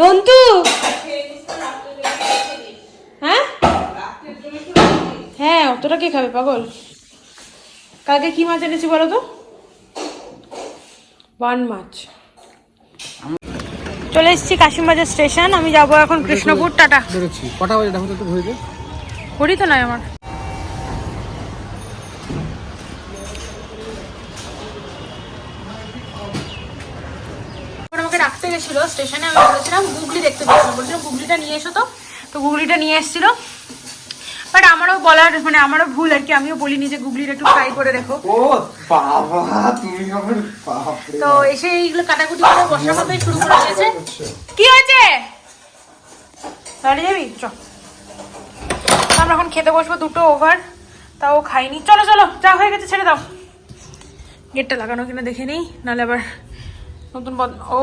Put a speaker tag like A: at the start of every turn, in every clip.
A: নন্তু! হ্যাঁ? হ্যাঁ অতটা কে খাবে পাগল? কালকে কি মাছ এনেছি বলো তো? বান মাছ। চলে এসেছি কাশিমবাজার স্টেশন আমি যাব এখন কৃষ্ণপুর টাটা।
B: কটা বাজে? দেখো তো একটু ঘুরে
A: ঘড়ি তো নয় আমার। রাখতে স্টেশনে আমি বলেছিলাম গুগলি দেখতে পেয়েছিলাম বলছিলাম গুগলিটা নিয়ে এসো তো। তো গুগলিটা নিয়ে এসেছিল। বাট আমারও বলার মানে আমারও ভুল আর কি আমিও বলিনি যে গুগলিটা একটু ফ্রাই করে রেখো
B: ও বাবা তুমি আমার
A: তো এসে এইগুলো কাটাকুটি করে বসার মতোই শুরু করে দিয়েছে। কি হয়েছে? বাড়ি যাবি? চ আমরা এখন খেতে বসবো দুটো ওভার তাও খাইনি। চলো চলো যা হয়ে গেছে ছেড়ে দাও। গেটটা লাগানো কিনা দেখে নেই নাহলে আবার নতুন বন্ধ ও!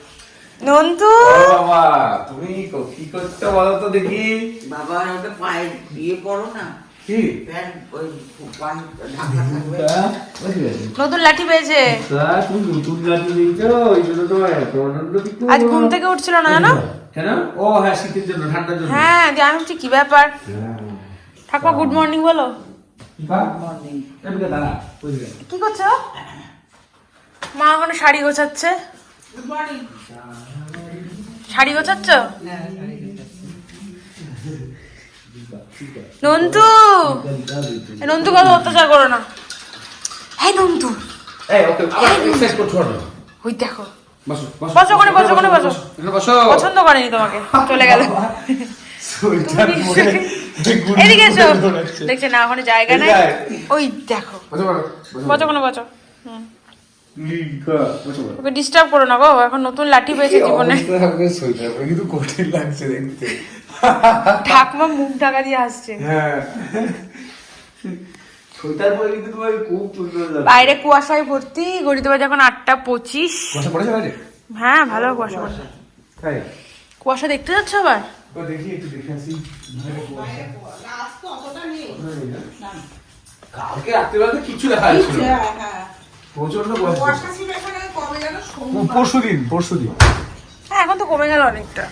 A: নন্তু
C: বাবা তুমি কি করতে বলো তো দেখি।
D: বাবা ওটা পায়ে দিয়ে পড়ো না।
A: নতুন লাঠি পেয়েছে? আজ ঘুম থেকে উঠছিল না জানো?
C: কেন? ও হ্যাঁ শীতের জন্য ঠান্ডার জন্য।
A: হ্যাঁ দিয়ে আমি বলছি কি ব্যাপার? ঠাকুমা গুড মর্নিং বলো। কি করছ? মা ওখানে শাড়ি গোছাচ্ছে। শাড়ি গোছাচ্ছ? নন্তু এ নন্তু কত অত্যাচার করো না। হ্যাঁ নন্তু
C: না।
A: ওই দেখো।
C: বসো বসো।
A: বসো ওখানে, বসো ওখানে, বসো।
C: এখানে বসো
A: পছন্দ করেনি তোমাকে চলে গেল। এদিকে এসো। দেখছে না ওখানে জায়গা নাই। ওই দেখো।
C: বসো বসো, বসো।
A: বচো কোনো বচো হুম। ওকে ডিস্টার্ব করো না গো এখন নতুন লাঠি পেয়েছে
C: কি
A: জীবনে।
C: অবস্থা হবে সোয়েটার পরে কিন্তু কঠিন লাগছে দেখতে।
A: ঠাকুমা মুখ ঢাকা দিয়ে আসছে।
C: হ্যাঁ।
A: বাইরে কুয়াশায় ভর্তি গড়িতে বাজে এখন আটটা পঁচিশ। হ্যাঁ ভালো কুয়াশা পড়েছে। কুয়াশা। দেখতে যাচ্ছ আবার?
C: ও দেখি একটু দেখে আসি। কালকে রাত্রিবেলা তো কিছু দেখা যাচ্ছিল না। প্রচণ্ড
D: বর্ষা ছিল এখানে
C: পরশু দিন পরশু দিন
A: হ্যাঁ এখন তো কমে গেল অনেকটা।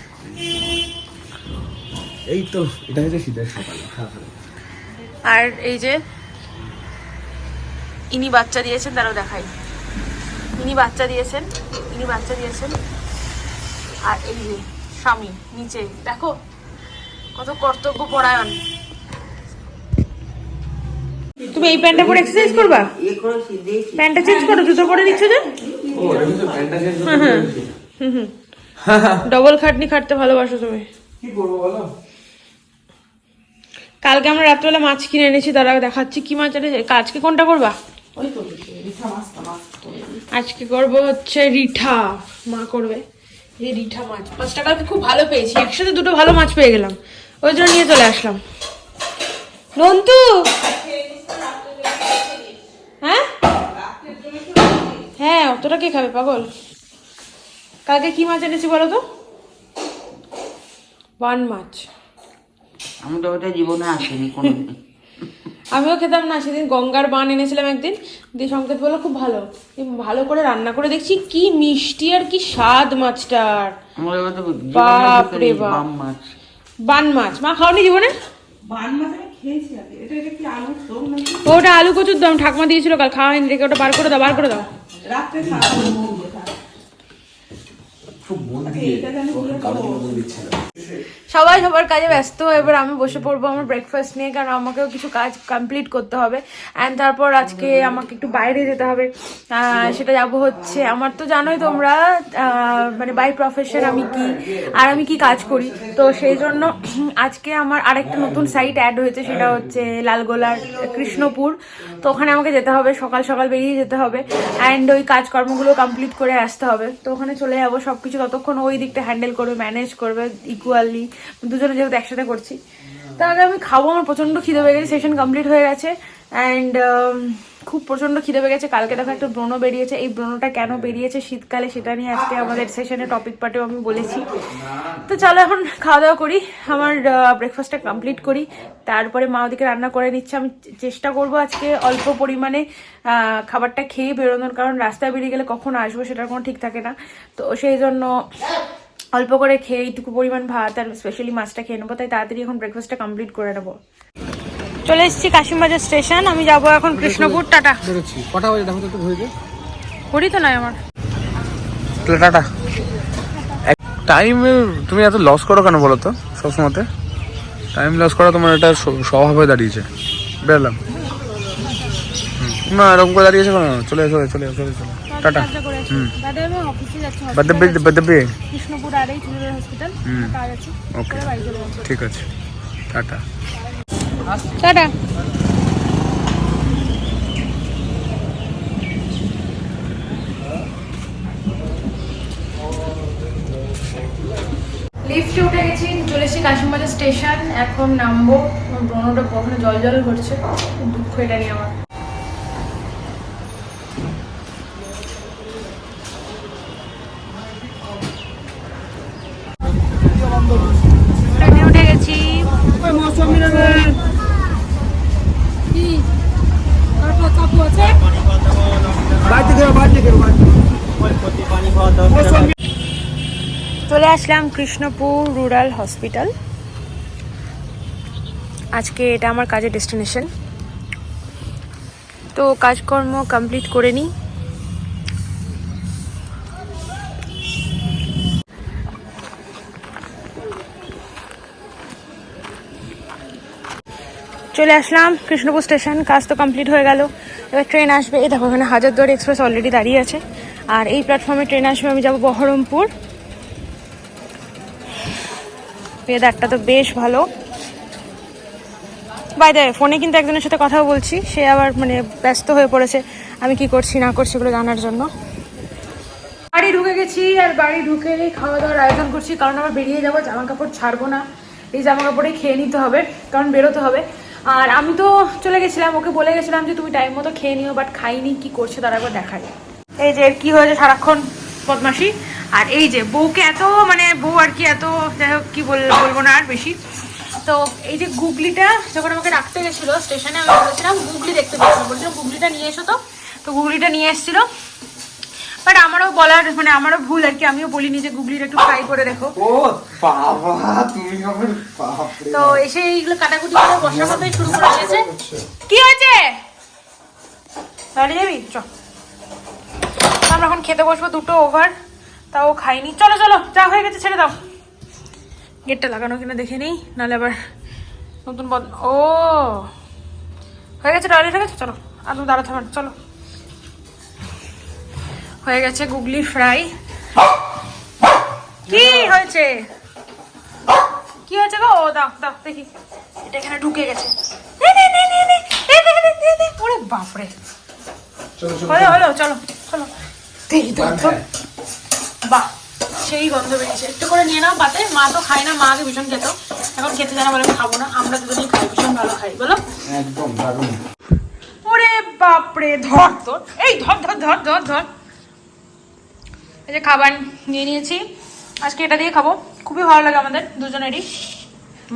C: এই তো এটা হচ্ছে শীতের সকাল।
A: আর এই যে ইনি বাচ্চা দিয়েছেন তারও দেখাই। ইনি বাচ্চা দিয়েছেন ইনি বাচ্চা দিয়েছেন। আর এই যে স্বামী নিচে। দেখো কত কর্তব্য পরায়ণ তুমি এই প্যান্টটা পরে এক্সারসাইজ করবা?
D: ইয়ে
A: প্যান্টটা চেঞ্জ করো জুতো পরে নিচ্ছ যে?
C: ও এটা তো প্যান্টটা চেঞ্জ
A: ডবল খাটনি খাটতে ভালোবাসো তুমি।
C: কি করব বলো?
A: কালকে আমরা রাত্রেবেলা মাছ কিনে এনেছি তারা দেখাচ্ছি কি মাছ এনেছে। আজকে কোনটা করবা?
D: ওই তো রিঠা মাছ মাছ করে
A: আজকে করব হচ্ছে রিঠা। মা করবে। এই রিঠা মাছ। মাছটা আমি খুব ভালো পেয়েছি। একসাথে দুটো ভালো মাছ পেয়ে গেলাম। ওই জন্য নিয়ে চলে আসলাম। নন্তু হ্যাঁ অতটা কে খাবে পাগল? কালকে কি মাছ এনেছি বলো তো? বান মাছ।
D: আমি তো ওটা জীবনে আসেনি কোনো
A: আমিও খেতাম না সেদিন গঙ্গার বান এনেছিলাম একদিন। দিয়ে সংকেত বলল খুব ভালো। ভালো করে রান্না করে দেখছি কি মিষ্টি আর কি স্বাদ মাছটার। বাপ। রে বাপ। বান মাছ। মা খাওনি জীবনে?
D: বান মাছ
A: ওটা আলু কচুর দাম। ঠাকুমা দিয়েছিল কাল। খাওয়া হয়নি রেখে ওটা বার করে দাও বার করে দাও।
D: রাত্রে খাওয়া মন দিয়ে খাওয়া।
C: খুব মন দিয়ে কালো মন দিচ্ছে না
A: সবাই সবার কাজে ব্যস্ত এবার আমি বসে পড়ব আমার ব্রেকফাস্ট নিয়ে কারণ আমাকেও কিছু কাজ কমপ্লিট করতে হবে। অ্যান্ড তারপর আজকে আমাকে একটু বাইরে যেতে হবে। সেটা যাব হচ্ছে আমার তো জানোই তোমরা মানে বাই প্রফেশন আমি কি আর আমি কি কাজ করি। তো সেই জন্য আজকে আমার আরেকটা নতুন সাইট অ্যাড হয়েছে সেটা হচ্ছে লালগোলার কৃষ্ণপুর। তো ওখানে আমাকে যেতে হবে সকাল সকাল বেরিয়ে যেতে হবে। অ্যান্ড ওই কাজকর্মগুলো কমপ্লিট করে আসতে হবে। তো ওখানে চলে যাব সব কিছু ততক্ষণ ওই দিকটা হ্যান্ডেল করবে ম্যানেজ করবে ইকুয়ালি দুজনে যেহেতু একসাথে করছি। তার আগে আমি খাব, আমার প্রচণ্ড খিদে হয়ে গেছে সেশন কমপ্লিট হয়ে গেছে। অ্যান্ড খুব প্রচণ্ড খিদে পেয়ে গেছে। কালকে দেখো একটা ব্রণ বেরিয়েছে। এই ব্রণটা কেন বেরিয়েছে শীতকালে সেটা নিয়ে আজকে আমাদের সেশনে টপিক পার্টেও আমি বলেছি। তো চলো এখন খাওয়া দাওয়া করি। আমার ব্রেকফাস্টটা কমপ্লিট করি। তারপরে মা ওদিকে রান্না করে নিচ্ছে। আমি চেষ্টা করব আজকে অল্প পরিমাণে খাবারটা খেয়ে বেরোনোর। কারণ রাস্তায় বেরিয়ে গেলে কখন আসব সেটার কোনো ঠিক থাকে না। তো সেই জন্য অল্প করে খেয়ে এইটুকু পরিমাণ ভাত আর স্পেশালি মাছটা খেয়ে নেব। তাই তাড়াতাড়ি এখন ব্রেকফাস্টটা কমপ্লিট করে নেব। চলে এসেছি কাশিমবাজার স্টেশন আমি যাব এখন কৃষ্ণপুর টাটা।
C: কটা বাজে? দেখো তো একটু ঘুরে
A: ঘড়ি তো নাই আমার।
C: টাটা। টাইম তুমি এত লস করো কেন বলো তো? সবসময়তে। টাইম লস করা তোমার এটা স্ব- স্বভাব হয়ে দাঁড়িয়েছে। বেরলাম। হুম। না এরকম করে দাঁড়িয়েছে কেন? চলে এসো চলে এসো চলে টাটা। হুম। বাদবে বাদবে
A: কৃষ্ণপুর আর হসপিটাল
C: হুম।
A: কাজ আছে।
C: ওকে ঠিক আছে। টাটা।
A: টাটা। লিফটে উঠে গেছি, চলে এসেছি কাশিমবাজার স্টেশন। এখন নামবো ব্রণটা কখনো জল জল করছে দুঃখ এটা নিয়ে আমার। আসলাম কৃষ্ণপুর রুরাল হসপিটাল। আজকে এটা আমার কাজের ডেস্টিনেশন। তো কাজকর্ম কমপ্লিট করে নিই। চলে আসলাম কৃষ্ণপুর স্টেশন, কাজ তো কমপ্লিট হয়ে গেল। এবার ট্রেন আসবে। এই দেখো এখানে হাজারদুয়ারি এক্সপ্রেস অলরেডি দাঁড়িয়ে আছে। আর এই প্ল্যাটফর্মে ট্রেন আসবে, আমি যাব বহরমপুর। ওয়েদারটা তো বেশ ভালো। বাই দ্য ফোনে কিন্তু একজনের সাথে কথা বলছি সে আবার মানে ব্যস্ত হয়ে পড়েছে আমি কি করছি না করছি এগুলো জানার জন্য। বাড়ি ঢুকে গেছি আর বাড়ি ঢুকে খাওয়া দাওয়ার আয়োজন করছি কারণ আমার বেরিয়ে যাব জামা কাপড় ছাড়বো না। এই জামা কাপড়ে খেয়ে নিতে হবে কারণ বেরোতে হবে। আর আমি তো চলে গেছিলাম ওকে বলে গেছিলাম যে তুমি টাইম মতো খেয়ে নিও বাট খাইনি কি করছে তার একবার দেখাই। এই যে কি হয়েছে সারাক্ষণ? বদমাসি আর এই যে বউকে এত মানে বউ আর কি এত যাই হোক কি বল বলব না আর বেশি। তো এই যে গুগলিটা যখন আমাকে রাখতে গেছিল স্টেশনে আমি বলেছিলাম গুগলি দেখতে পেয়েছিলাম বলছিলাম গুগলিটা নিয়ে এসো তো। তো গুগলিটা নিয়ে এসেছিল। বাট আমারও বলার মানে আমারও ভুল আর কি আমিও বলিনি যে গুগলিটা একটু ফ্রাই করে
B: বাপরে
A: তো এসে এইগুলো কাটাকুটি করে বসার মতোই শুরু করে দিয়েছে। কি হয়েছে? বাড়ি যাবি? চ। আমরা এখন খেতে বসবো দুটো ওভার তাও খাইনি চলো চলো যা হয়ে গেছে ছেড়ে দাও গেটটা লাগানো কিনা দেখে নেই নাহলে আবার নতুন বদ ও হয়ে গেছে টয়লেট হয়ে গেছে চলো আর তুমি দাঁড়াতে পারো চলো হয়ে গেছে গুগলি ফ্রাই কি হয়েছে কি হয়েছে গো ও দাও দাও দেখি এটা এখানে ঢুকে গেছে বাপরে হলো হলো চলো চলো দেখি তো বাহ সেই গন্ধ বেরিয়েছে। একটু করে নিয়ে নাও পাতে মা তো খায় না মা আগে ভীষণ খেত। এখন খেতে জানা বলে খাব না আমরা দুজনেই খাই ভীষণ ভালো খাই। বলো।
B: একদম দারুণ।
A: ওরে বাপরে ধর তোর এই ধর ধর ধর ধর ধর। এই যে খাবার নিয়ে নিয়েছি আজকে এটা দিয়ে খাব। খুবই ভালো লাগে আমাদের দুজনেরই।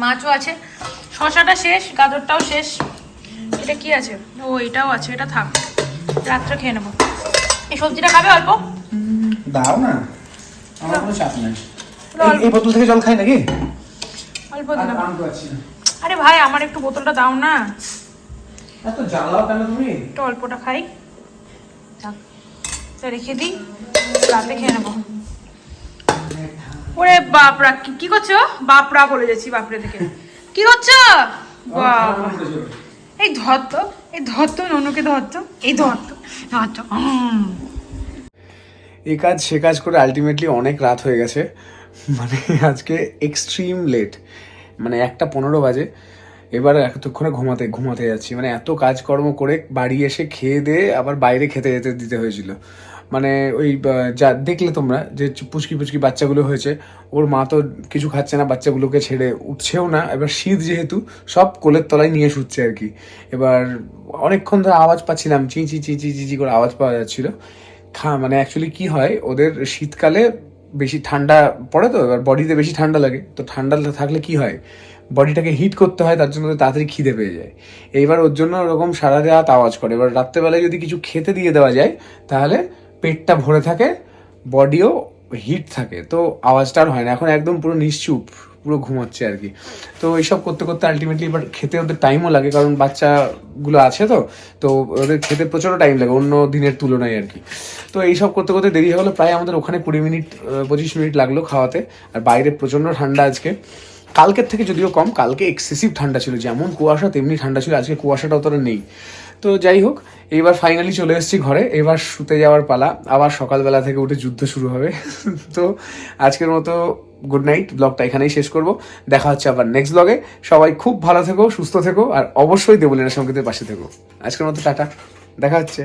A: মাছও আছে। শশাটা শেষ গাজরটাও শেষ। এটা কি আছে? ও এটাও আছে এটা থাক। রাত্রে খেয়ে নেব। এই সবজিটা খাবে অল্প?
B: দাও না। আমার কোনো চাপ নাই। এই বোতল থেকে জল খাই নাকি?
A: অল্প দিলাম। আরে ভাই আমার একটু বোতলটা দাও না।
B: এত জ্বালাও কেন তুমি?
A: একটু অল্পটা খাই। এটা রেখে দিই। রাতে খেয়ে নেব। ওরে বাপরা কি- কি করছ? বাপরা বলে যাচ্ছি বাপরে থেকে। কি করছ? এই ধরতো এই ধরতো ননুকে ধর তো এই ধর তো
C: এই কাজ, সে কাজ করে আলটিমেটলি অনেক রাত হয়ে গেছে। মানে আজকে এক্সট্রিম লেট মানে একটা পনেরো বাজে। এবার এতক্ষণে ঘুমাতে ঘুমাতে যাচ্ছি। মানে এত কাজকর্ম করে বাড়ি এসে খেয়ে দিয়ে আবার বাইরে খেতে যেতে দিতে হয়েছিল। মানে ওই যা দেখলে তোমরা যে পুচকি পুচকি বাচ্চাগুলো হয়েছে, ওর মা তো কিছু খাচ্ছে না, বাচ্চাগুলোকে ছেড়ে উঠছেও না। এবার শীত যেহেতু, সব কোলের তলায় নিয়ে শুচ্ছে আর কি। এবার অনেকক্ষণ ধরে আওয়াজ পাচ্ছিলাম, চি চি চি চি চি চি করে আওয়াজ পাওয়া যাচ্ছিল। খা মানে অ্যাকচুয়ালি কি হয়, ওদের শীতকালে বেশি ঠান্ডা পড়ে তো, এবার বডিতে বেশি ঠান্ডা লাগে, তো ঠান্ডা থাকলে কি হয়, বডিটাকে হিট করতে হয়, তার জন্য তাড়াতাড়ি খিদে পেয়ে যায়। এইবার ওর জন্য ওরকম সারা রাত আওয়াজ করে, এবার রাত্রেবেলায় যদি কিছু খেতে দিয়ে দেওয়া যায়, তাহলে পেটটা ভরে থাকে বডিও হিট থাকে, তো আওয়াজটা আর হয় না, এখন একদম পুরো নিশ্চুপ। পুরো ঘুমাচ্ছে আর কি। তো এইসব করতে করতে আলটিমেটলি এবার খেতে ওদের টাইমও লাগে, কারণ বাচ্চাগুলো আছে তো তো ওদের খেতে প্রচণ্ড টাইম লাগে, অন্য দিনের তুলনায় আর কি। তো এইসব করতে করতে দেরি হয়ে গেলো, প্রায় আমাদের ওখানে কুড়ি মিনিট পঁচিশ মিনিট লাগল খাওয়াতে, আর বাইরে প্রচণ্ড ঠান্ডা আজকে। কালকের থেকে যদিও কম, কালকে এক্সেসিভ ঠান্ডা ছিল, যেমন কুয়াশা তেমনি ঠান্ডা ছিল, আজকে কুয়াশাটা অতটা নেই। তো যাই হোক, এইবার ফাইনালি চলে এসেছি ঘরে, এবার শুতে যাওয়ার পালা, আবার সকালবেলা থেকে উঠে যুদ্ধ শুরু হবে। তো আজকের মতো গুড নাইট ব্লগটা এখানেই শেষ করব। দেখা হচ্ছে আবার নেক্সট ব্লগে সবাই খুব ভালো থেকো, সুস্থ থেকো, আর অবশ্যই দেবলীনা সঙ্গীতের পাশে থেকো। আজকের মতো টাটা, দেখা হচ্ছে।